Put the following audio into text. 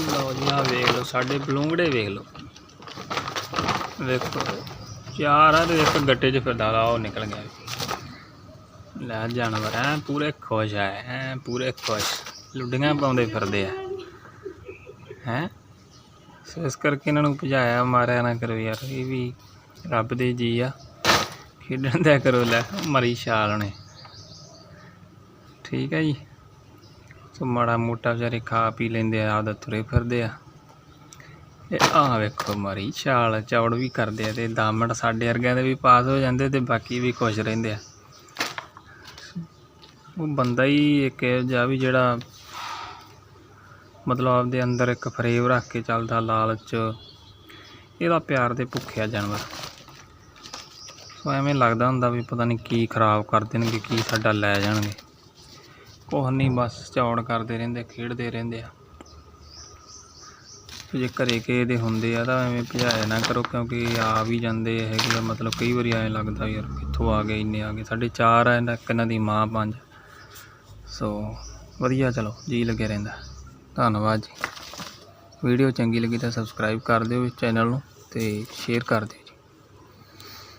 ਲਓ ਜੀ ਆ ਵੇਖ ਲਓ, ਸਾਡੇ ਬਲੂੰਗੜੇ ਵੇਖ ਲਓ। ਵੇਖੋ, ਚਾਰ ਆ ਤੇ ਇੱਕ ਗੱਟੇ 'ਚ ਫਿਰਦਾ ਲਾ ਉਹ ਨਿਕਲ ਗਿਆ। ਲੈ ਜਾਨਵਰ, ਐ ਪੂਰੇ ਖੁਸ਼ ਆ, ਐ ਪੂਰੇ ਖੁਸ਼। ਲੁੱਡੀਆਂ ਪਾਉਂਦੇ ਫਿਰਦੇ ਆ। ਹੈ? ਸੋ ਇਸ ਕਰਕੇ ਇਹਨਾਂ ਨੂੰ ਭਜਾਇਆ, ਮਾਰਿਆ ਨਾ ਕਰੋ ਯਾਰ, ਇਹ ਵੀ ਰੱਬ ਦੇ ਜੀ ਆ। ਖੇਡਣ ਦਿਆ ਕਰੋ, ਲੈ, ਮਰੀ ਛਾਲ ਨੇ ਠੀਕ ਹੈ ਜੀ। ਸੋ ਮਾੜਾ ਮੋਟਾ ਵਿਚਾਰੇ ਖਾ ਪੀ ਲੈਂਦੇ ਆ ਆਪਦਾ ਤੁਰੇ ਫਿਰਦੇ ਆ। ਇਹ ਆ ਵੇਖੋ ਮਾਰੀ ਛਾਲ, ਚੌੜ ਵੀ ਕਰਦੇ ਆ ਤੇ ਦਾਮੜ ਸਾਡੇ ਵਰਗਿਆਂ ਦੇ ਵੀ ਪਾਸ ਹੋ ਜਾਂਦੇ ਤੇ ਬਾਕੀ ਵੀ ਖੁਸ਼ ਰਹਿੰਦੇ ਆ। ਉਹ ਬੰਦਾ ਹੀ ਇੱਕ ਇਹੋ ਜਿਹਾ ਵੀ ਜਿਹੜਾ ਮਤਲਬ ਆਪਦੇ ਅੰਦਰ ਇੱਕ ਫਰੇਵ ਰੱਖ ਕੇ ਚੱਲਦਾ ਲਾਲਚ, ਇਹਦਾ ਪਿਆਰ ਦੇ ਭੁੱਖਿਆ ਜਾਨਵਰ। ਸੋ ਐਵੇਂ ਲੱਗਦਾ ਹੁੰਦਾ ਵੀ ਪਤਾ ਨਹੀਂ ਕੀ ਖਰਾਬ ਕਰ ਦੇਣਗੇ, ਕੀ ਸਾਡਾ ਲੈ ਜਾਣਗੇ। ਕੁਛ ਨਹੀਂ ਬਸ ਚੌੜ ਕਰਦੇ ਰਹਿੰਦੇ, ਖੇਡਦੇ ਰਹਿੰਦੇ ਆ। ਜੇ ਘਰੇ ਕਿਸੇ ਦੇ ਹੁੰਦੇ ਆ ਤਾਂ ਐਵੇਂ ਭਜਾਇਆ ਨਾ ਕਰੋ, ਕਿਉਂਕਿ ਆ ਵੀ ਜਾਂਦੇ ਹੈਗੇ ਆ ਮਤਲਬ ਕਈ ਵਾਰੀ ਐਂ ਲੱਗਦਾ ਯਾਰ ਕਿੱਥੋਂ ਆ ਗਏ, ਇੰਨੇ ਆ ਗਏ। ਸਾਡੇ ਚਾਰ ਆ, ਇਹਨਾਂ- ਇੱਕ ਇਹਨਾਂ ਦੀ ਮਾਂ ਪੰਜ। ਸੋ ਵਧੀਆ, ਚਲੋ ਜੀ ਲੱਗਿਆ ਰਹਿੰਦਾ। ਧੰਨਵਾਦ ਜੀ। ਵੀਡੀਓ ਚੰਗੀ ਲੱਗੀ ਤਾਂ ਸਬਸਕ੍ਰਾਈਬ ਕਰ ਦਿਓ ਇਸ ਚੈਨਲ ਨੂੰ ਤੇ ਸ਼ੇਅਰ ਕਰ ਦਿਓ।